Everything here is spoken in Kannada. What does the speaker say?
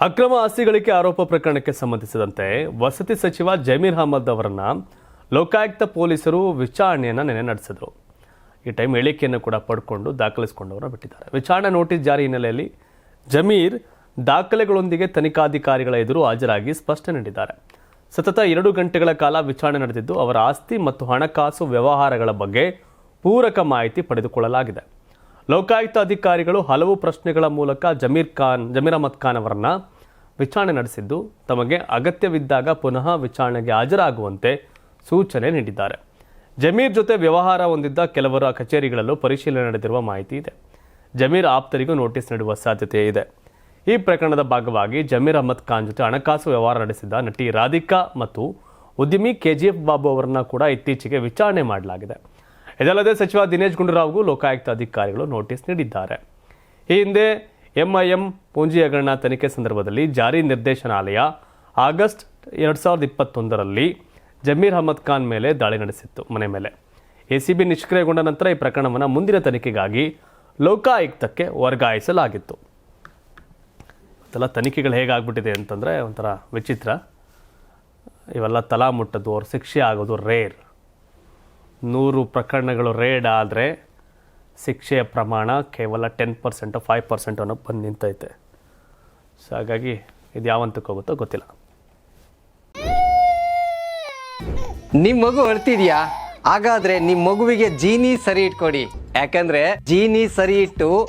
ಅಕ್ರಮ ಆಸ್ತಿ ಗಳಿಕೆ ಆರೋಪ ಪ್ರಕರಣಕ್ಕೆ ಸಂಬಂಧಿಸಿದಂತೆ ವಸತಿ ಸಚಿವ ಜಮೀರ್ ಅಹಮದ್ ಅವರನ್ನ ಲೋಕಾಯುಕ್ತ ಪೊಲೀಸರು ವಿಚಾರಣೆಯನ್ನ ನೆನೆ ನಡೆಸಿದ್ರು. ಈ ಟೈಮ್ ಹೇಳಿಕೆಯನ್ನು ಕೂಡ ಪಡ್ಕೊಂಡು ದಾಖಲಿಸಿಕೊಂಡವರ ಬಿಟ್ಟಿದ್ದಾರೆ. ವಿಚಾರಣೆ ನೋಟಿಸ್ ಜಾರಿ ಹಿನ್ನೆಲೆಯಲ್ಲಿ ಜಮೀರ್ ದಾಖಲೆಗಳೊಂದಿಗೆ ತನಿಖಾಧಿಕಾರಿಗಳ ಎದುರು ಹಾಜರಾಗಿ ಸ್ಪಷ್ಟನೆ ನೀಡಿದ್ದಾರೆ. ಸತತ ಎರಡು ಗಂಟೆಗಳ ಕಾಲ ವಿಚಾರಣೆ ನಡೆದಿದ್ದು ಅವರ ಆಸ್ತಿ ಮತ್ತು ಹಣಕಾಸು ವ್ಯವಹಾರಗಳ ಬಗ್ಗೆ ಪೂರಕ ಮಾಹಿತಿ ಪಡೆದುಕೊಳ್ಳಲಾಗಿದೆ. ಲೋಕಾಯುಕ್ತ ಅಧಿಕಾರಿಗಳು ಹಲವು ಪ್ರಶ್ನೆಗಳ ಮೂಲಕ ಜಮೀರ್ ಖಾನ್, ಜಮೀರ್ ಅಹಮದ್ ಖಾನ್ ಅವರನ್ನು ವಿಚಾರಣೆ ನಡೆಸಿದ್ದು, ತಮಗೆ ಅಗತ್ಯವಿದ್ದಾಗ ಪುನಃ ವಿಚಾರಣೆಗೆ ಹಾಜರಾಗುವಂತೆ ಸೂಚನೆ ನೀಡಿದ್ದಾರೆ. ಜಮೀರ್ ಜೊತೆ ವ್ಯವಹಾರ ಹೊಂದಿದ್ದ ಕೆಲವರ ಕಚೇರಿಗಳಲ್ಲೂ ಪರಿಶೀಲನೆ ನಡೆದಿರುವ ಮಾಹಿತಿ ಇದೆ. ಜಮೀರ್ ಆಪ್ತರಿಗೂ ನೋಟಿಸ್ ನೀಡುವ ಸಾಧ್ಯತೆ ಇದೆ. ಈ ಪ್ರಕರಣದ ಭಾಗವಾಗಿ ಜಮೀರ್ ಅಹಮದ್ ಖಾನ್ ಜೊತೆ ಹಣಕಾಸು ವ್ಯವಹಾರ ನಡೆಸಿದ ನಟಿ ರಾಧಿಕಾ ಮತ್ತು ಉದ್ಯಮಿ ಕೆಜಿಎಫ್ ಬಾಬು ಅವರನ್ನ ಕೂಡ ಇತ್ತೀಚೆಗೆ ವಿಚಾರಣೆ ಮಾಡಲಾಗಿದೆ. ಇದಲ್ಲದೆ ಸಚಿವ ದಿನೇಶ್ ಗುಂಡೂರಾವ್ಗೂ ಲೋಕಾಯುಕ್ತ ಅಧಿಕಾರಿಗಳು ನೋಟಿಸ್ ನೀಡಿದ್ದಾರೆ. ಈ ಹಿಂದೆ ಎಂಐಎಂ ಪೂಂಜಿ ಹಗರಣ ತನಿಖೆ ಸಂದರ್ಭದಲ್ಲಿ ಜಾರಿ ನಿರ್ದೇಶನಾಲಯ ಆಗಸ್ಟ್ ಎರಡು ಸಾವಿರದ ಇಪ್ಪತ್ತೊಂದರಲ್ಲಿ ಜಮೀರ್ ಅಹಮದ್ ಖಾನ್ ಮೇಲೆ ದಾಳಿ ನಡೆಸಿತ್ತು ಮನೆ ಮೇಲೆ. ಎಸಿಬಿ ನಿಷ್ಕ್ರಿಯಗೊಂಡ ನಂತರ ಈ ಪ್ರಕರಣವನ್ನು ಮುಂದಿನ ತನಿಖೆಗಾಗಿ ಲೋಕಾಯುಕ್ತಕ್ಕೆ ವರ್ಗಾಯಿಸಲಾಗಿತ್ತು. ಅದೆಲ್ಲ ತನಿಖೆಗಳು ಹೇಗಾಗ್ಬಿಟ್ಟಿದೆ ಅಂತಂದರೆ ಒಂಥರ ವಿಚಿತ್ರ. ಇವೆಲ್ಲ ತಲಾ ಅವ್ರ ಶಿಕ್ಷೆ ಆಗೋದು ರೇರ್ ನೂರು ಪ್ರಕರಣಗಳು ರೇಡ್ ಆದರೆ ಶಿಕ್ಷೆಯ ಪ್ರಮಾಣ ಕೇವಲ ಟೆನ್ ಪರ್ಸೆಂಟು ಫೈವ್ ಪರ್ಸೆಂಟ್ ಅನ್ನೋ ಬಂದು ನಿಂತೈತೆ. ಸೊ ಹಾಗಾಗಿ ಇದು ಯಾವಂತಕ್ಕೆ ಹೋಗುತ್ತೋ ಗೊತ್ತಿಲ್ಲ. ನಿಮ್ಮ ಮಗು ಅಳ್ತಿದ್ಯಾ? ಹಾಗಾದ್ರೆ ನಿಮ್ಮ ಮಗುವಿಗೆ ಜೀನಿ ಸರಿ ಇಟ್ಕೊಡಿ. ಯಾಕಂದ್ರೆ ಜೀನಿ ಸರಿ ಇಟ್ಟು